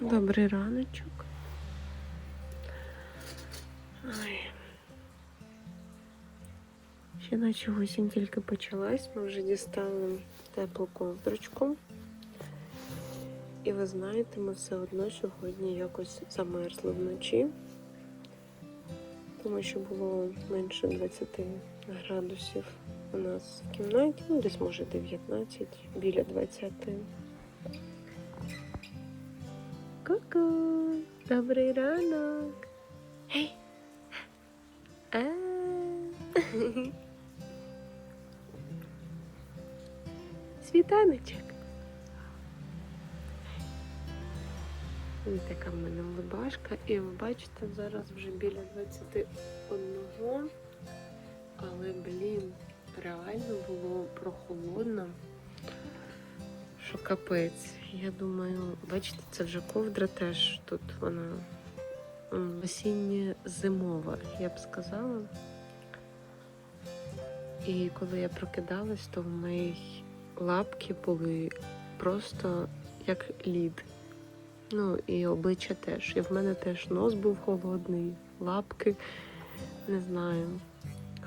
Добрий раночок. Ой. Ще наче осінь тільки почалась, ми вже дістали теплу ковдрочку. І ви знаєте, ми все одно сьогодні якось замерзли вночі, тому що було менше 20 градусів у нас в кімнаті, ну десь може 19, біля 20. Ку-ку! Добрий ранок! Гей! А. Світаночок. Ось така в мене либашка. І ви бачите, зараз вже біля 21. Але, блін, реально було прохолодно. Що капець. Я думаю, бачите, це вже ковдра теж тут вона м, осінньо-зимова, я б сказала. І коли я прокидалась, то в мої лапки були просто як лід. Ну і обличчя теж. І в мене теж нос був холодний, лапки, не знаю.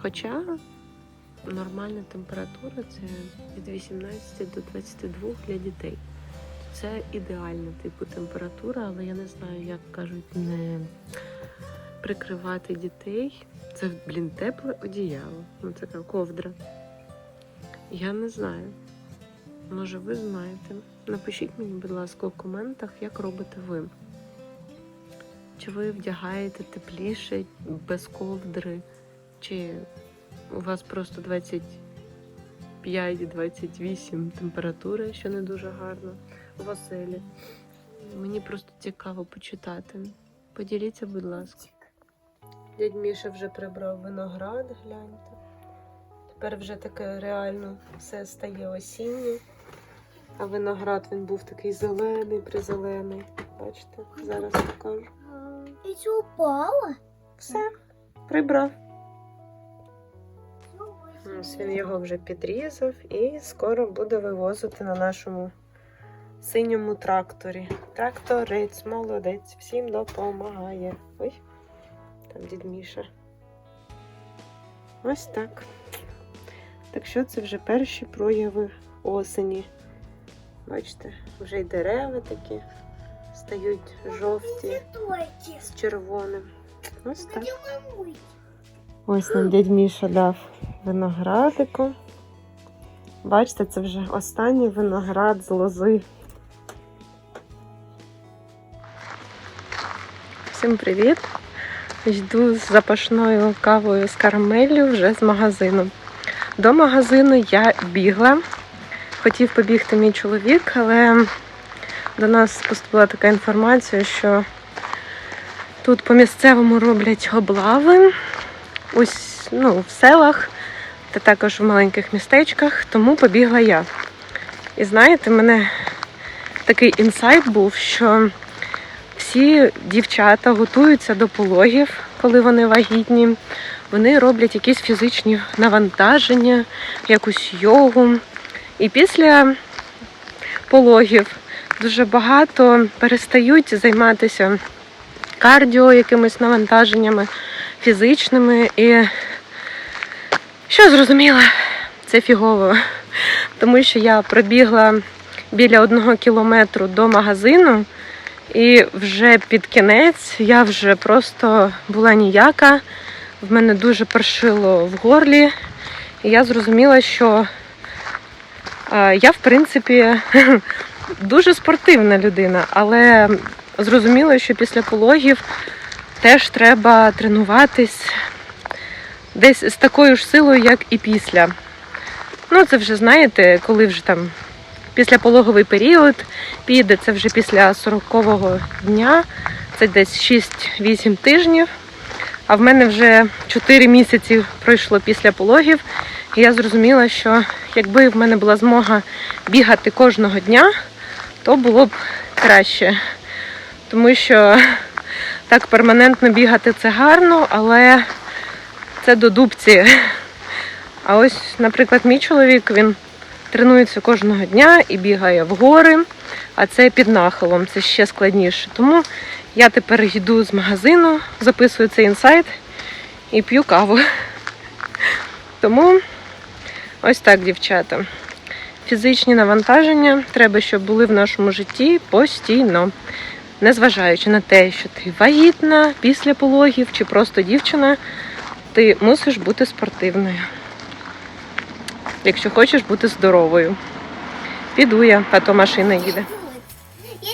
Хоча нормальна температура це від 18 до 22 для дітей. Це ідеальна типу температура, але я не знаю, як кажуть, не прикривати дітей. Це, блін, тепле одіяло. Ну, така ковдра. Я не знаю. Може, ви знаєте. Напишіть мені, будь ласка, у коментах, як робите ви. Чи ви вдягаєте тепліше без ковдри, чи у вас просто 25-28 температури, що не дуже гарно в оселі. Мені просто цікаво почитати. Поділіться, будь ласка. Дядь Міша вже прибрав виноград, гляньте. Тепер вже таке реально все стає осіннє. А виноград він був такий зелений, призелений. Бачите, зараз покажу. И что, упала? Все, прибрав. Ось він його вже підрізав і скоро буде вивозити на нашому синьому тракторі. Тракторець, молодець, всім допомагає. Ой, там дід Міша. Ось так. Так що це вже перші прояви осені. Бачите, вже й дерева такі стають жовті з червоним. Ось так. Ось нам дядь Міша дав виноградику. Бачите, це вже останній виноград з лози. Всім привіт! Йду з запашною кавою з карамеллю вже з магазину. До магазину я бігла. Хотів побігти мій чоловік, але до нас поступила така інформація, що тут по місцевому роблять облави ось ну, в селах та також в маленьких містечках, тому побігла я. І знаєте, в мене такий інсайт був, що всі дівчата готуються до пологів, коли вони вагітні. Вони роблять якісь фізичні навантаження, якусь йогу. І після пологів дуже багато перестають займатися кардіо, якимись навантаженнями фізичними. І що зрозуміла, це фігово. Тому що я пробігла біля одного кілометру до магазину, і вже під кінець я вже просто була ніяка. В мене дуже першило в горлі. І я зрозуміла, що е, я, в принципі, дуже спортивна людина, але зрозуміла, що після пологів теж треба тренуватись десь з такою ж силою, як і після. Ну, це вже знаєте, коли вже там післяпологовий період піде, це вже після 40-го дня, це десь 6-8 тижнів. А в мене вже 4 місяці пройшло після пологів. І я зрозуміла, що якби в мене була змога бігати кожного дня, то було б краще. Тому що так перманентно бігати це гарно, але це до дубці. А ось, наприклад, мій чоловік він тренується кожного дня і бігає в гори, а це під нахилом, це ще складніше. Тому я тепер йду з магазину, записую цей інсайт і п'ю каву. Тому ось так, дівчата. Фізичні навантаження треба, щоб були в нашому житті постійно. Незважаючи на те, що ти вагітна після пологів чи просто дівчина, ти мусиш бути спортивною. Якщо хочеш бути здоровою. Піду я, а то машина їде.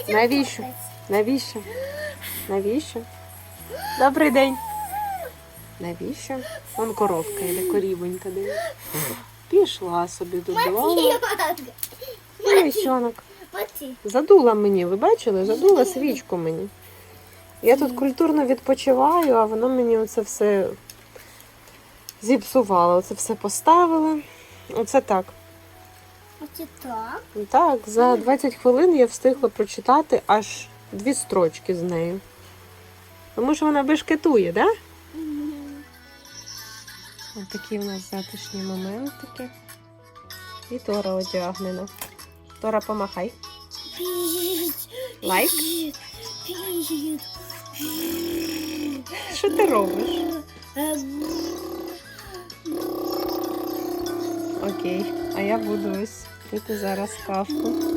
Навіщо? Навіщо? Навіщо? Добрий день. Навіщо? Вон коровка йде, корівонька дивись. Пішла собі додому. Лисьонок. Задула мені, ви бачили? Задула свічку мені. Я тут культурно відпочиваю, а воно мені оце все зіпсувало. Оце все поставила. Оце так. Оце так. Так, за 20 хвилин я встигла прочитати аж дві строчки з нею. Тому що вона бешкетує, так? Да? Ось такі в нас затишні моментики. І Тора одягнена. Тора, помахай. Лайк? Що ти робиш? Окей. А я буду ось пити зараз кавку.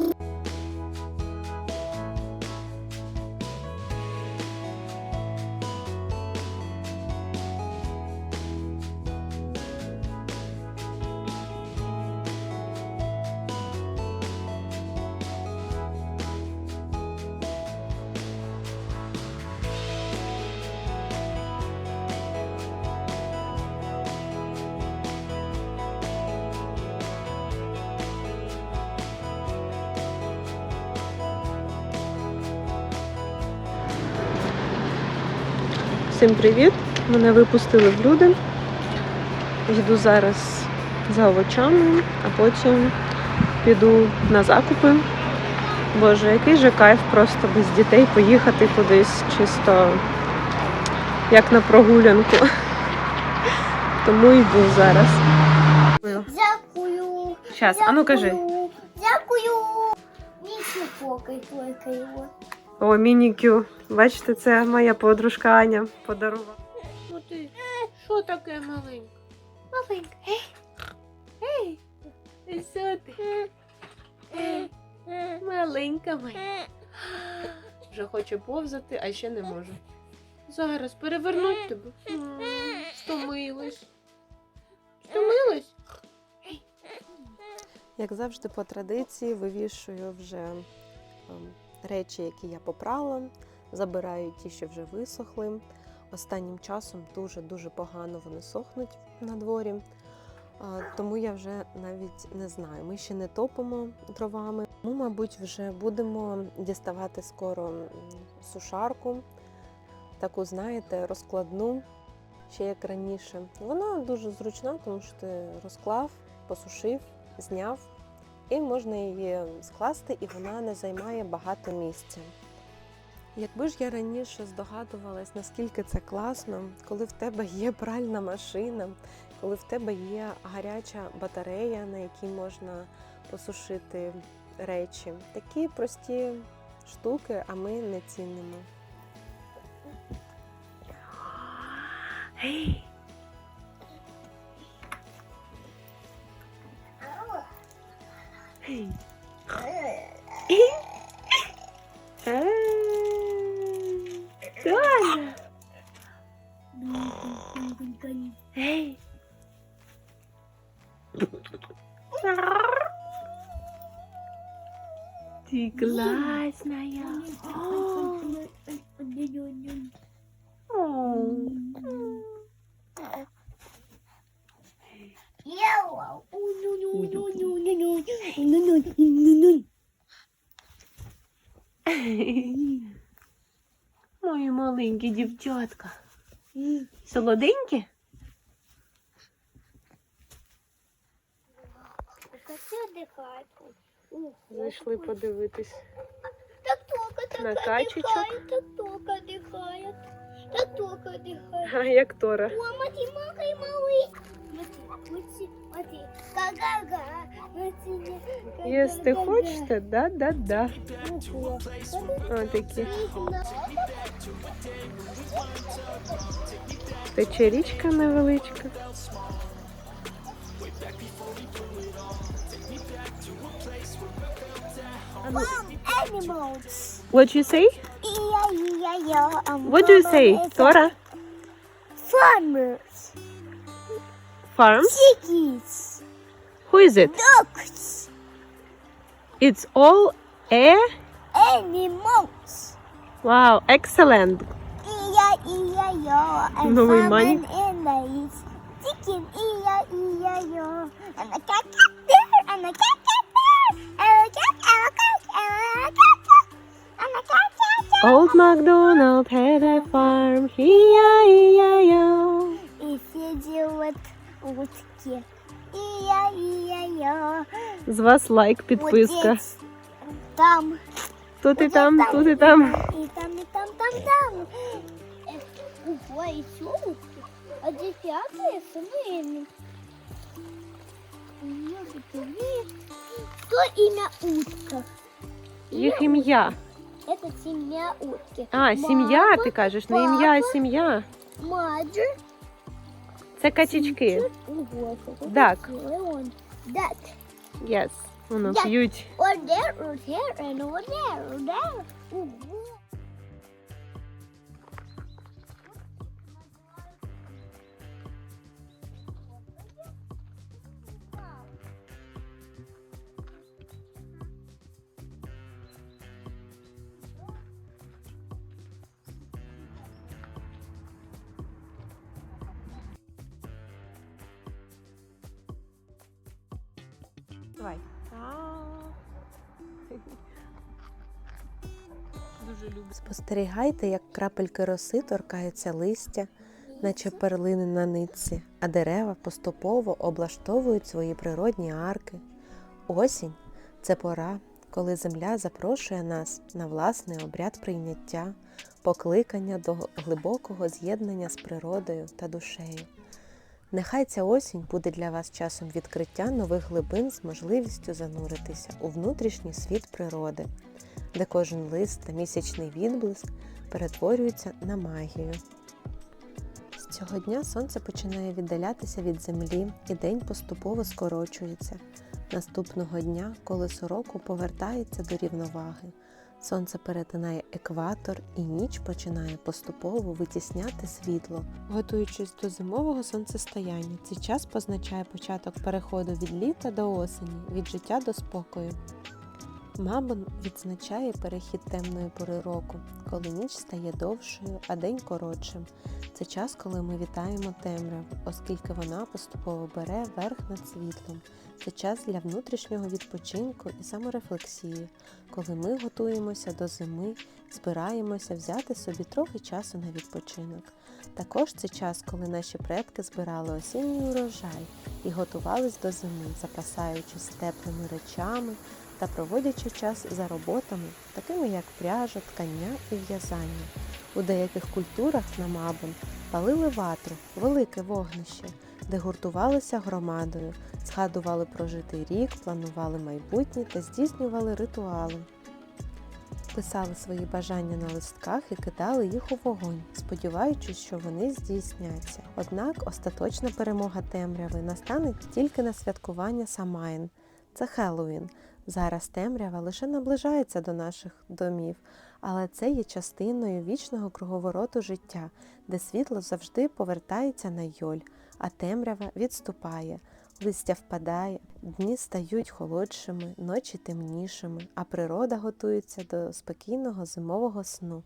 Всім привіт! Мене випустили в люди. Йду зараз за овочами, а потім піду на закупи. Боже, який же кайф просто без дітей поїхати кудись чисто як на прогулянку. Тому йду зараз. Дякую. Щас, а ну кажи. Дякую. Дякую. Ніщо покай його. О, мінікю. Бачите, це моя подружка Аня подарувала. Ну ти, що таке маленьке? Маленьке. Ей, ей, що ти? Ей, маленька моя. Вже хоче повзати, а ще не може. Зараз перевернуть тебе. Стомилась. Стомилась? Як завжди, по традиції вивішую вже ем, речі, які я попрала, забираю ті, що вже висохли. Останнім часом дуже-дуже погано вони сохнуть на дворі. Тому я вже навіть не знаю. Ми ще не топимо дровами. Ми, мабуть, вже будемо діставати скоро сушарку, таку, знаєте, розкладну, ще як раніше. Вона дуже зручна, тому що ти розклав, посушив, зняв, і можна її скласти, і вона не займає багато місця. Якби ж я раніше здогадувалась, наскільки це класно, коли в тебе є пральна машина, коли в тебе є гаряча батарея, на якій можна посушити речі. Такі прості штуки, а ми не цінимо. Di gelas, Naya. Oh. Маленькі дівчатка. Солоденькі? Зайшли подивитись. На качечок. Так только дихає. А як Тора? Мама, ти мака і малий. Смотри, смотри, га-га-га. Смотри, Їсти га-га-га. хочете? Да, да, да. Ого. Отакі. Смотри, Тече річка невеличка. Animals. What you say? E-I-E-I-O. um, What do you say, it's a Тора? Farmers. Chickens. Who is it? Ducks. It's all air? Animals. Wow, excellent. And no, farming in the Chicken. And cat, cat and cat, cat cat, cat, cat, cat. And cat, cat, cat. Old MacDonald had a farm. He, iya, yo. If you do it. E-I-E-I-O. И сидел вот утки. И-я-и-я-я. З вас лайк, Вот підписка. здесь, Там. Тут і вот там, здесь, тут і там. И там, и там, там, там. Э, Ого, и все утки. А десятые своими. Что имя утка? Їх ім'я. Это семья утки. А, сім'я, Мама, ти кажеш, не ім'я, а папа. сім'я. Маджи. Це качечки. Ого, какой Duck. красивый он. Duck. Yes. Воно Я- п'ють. Or there, or there, and or there, or there. Давай. Дуже люблю. Спостерігайте, як крапельки роси торкаються листя, наче перлини на нитці, а дерева поступово облаштовують свої природні арки. Осінь це пора, коли земля запрошує нас на власний обряд прийняття, покликання до глибокого з'єднання з природою та душею. Нехай ця осінь буде для вас часом відкриття нових глибин з можливістю зануритися у внутрішній світ природи, де кожен лист та місячний відблиск перетворюються на магію. З цього дня сонце починає віддалятися від землі, і день поступово скорочується. Наступного дня колесо року повертається до рівноваги. Сонце перетинає екватор, і ніч починає поступово витісняти світло. Готуючись до зимового сонцестояння, цей час позначає початок переходу від літа до осені, від життя до спокою. Мабон відзначає перехід темної пори року, коли ніч стає довшою, а день коротшим. Це час, коли ми вітаємо темряву, оскільки вона поступово бере верх над світлом. Це час для внутрішнього відпочинку і саморефлексії, коли ми готуємося до зими, збираємося взяти собі трохи часу на відпочинок. Також це час, коли наші предки збирали осінній урожай і готувались до зими, запасаючись теплими речами та проводячи час за роботами, такими як пряжа, ткання і в'язання. У деяких культурах на Мабон палили ватру, велике вогнище, де гуртувалися громадою, згадували прожитий рік, планували майбутнє та здійснювали ритуали. Писали свої бажання на листках і кидали їх у вогонь, сподіваючись, що вони здійсняться. Однак остаточна перемога темряви настане тільки на святкування Самайн. Це Хеллоуін. Зараз темрява лише наближається до наших домів, але це є частиною вічного круговороту життя, де світло завжди повертається на йоль, а темрява відступає. Листя впадає, дні стають холодшими, ночі темнішими, а природа готується до спокійного зимового сну.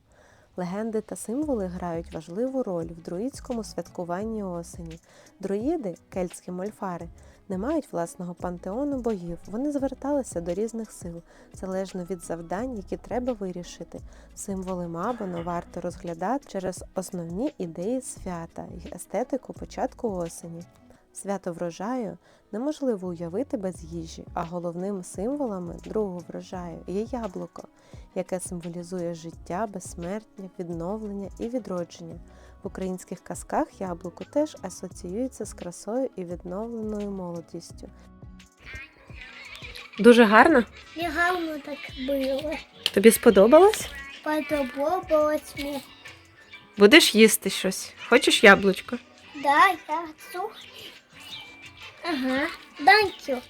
Легенди та символи грають важливу роль в друїдському святкуванні осені. Друїди, кельтські мольфари, не мають власного пантеону богів. Вони зверталися до різних сил, залежно від завдань, які треба вирішити. Символи Мабону варто розглядати через основні ідеї свята й естетику початку осені. Свято врожаю неможливо уявити без їжі, а головними символами другого врожаю є яблуко, яке символізує життя, безсмертя, відновлення і відродження. В українських казках яблуко теж асоціюється з красою і відновленою молодістю. Дуже гарно. Не гарно так було. Тобі сподобалось? Подобалось мне. Будеш їсти щось? Хочеш яблучко? Да, я хочу. Ага, данкю.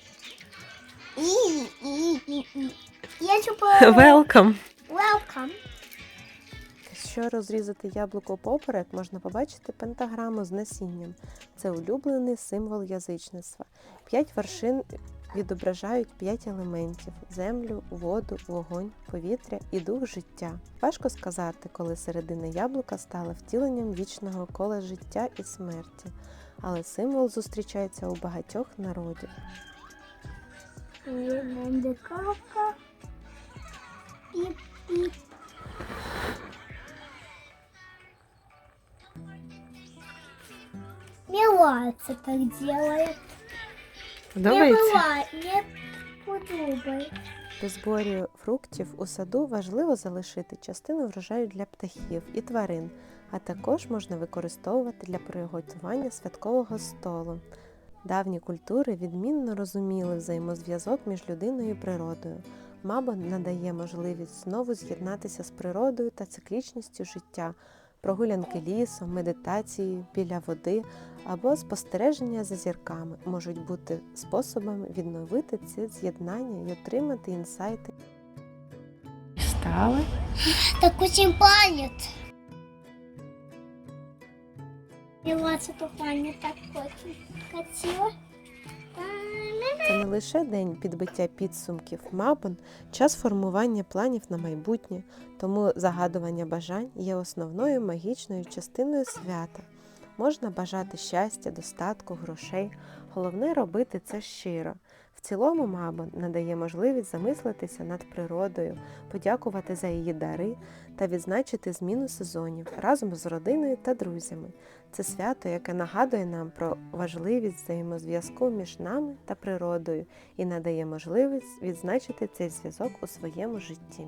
И, и, и, и. Я типа... Welcome! Welcome. Якщо розрізати яблуко поперек, можна побачити пентаграму з насінням. Це улюблений символ язичництва. П'ять вершин відображають п'ять елементів: землю, воду, вогонь, повітря і дух життя. Важко сказати, коли середина яблука стала втіленням вічного кола життя і смерті, але символ зустрічається у багатьох народів. И. Так делает. Подобається? не подобает. При зборі фруктів у саду важливо залишити частину врожаю для птахів і тварин, а також можна використовувати для приготування святкового столу. Давні культури відмінно розуміли взаємозв'язок між людиною і природою. Маба надає можливість знову з'єднатися з природою та циклічністю життя, прогулянки лісом, медитації біля води або спостереження за зірками можуть бути способами відновити це з'єднання і отримати інсайти Стали. Так очень панит. Так красиво. Це не лише день підбиття підсумків Мабон, час формування планів на майбутнє, тому загадування бажань є основною магічною частиною свята. Можна бажати щастя, достатку, грошей. Головне робити це щиро. В цілому мама надає можливість замислитися над природою, подякувати за її дари та відзначити зміну сезонів разом з родиною та друзями. Це свято, яке нагадує нам про важливість взаємозв'язку між нами та природою і надає можливість відзначити цей зв'язок у своєму житті.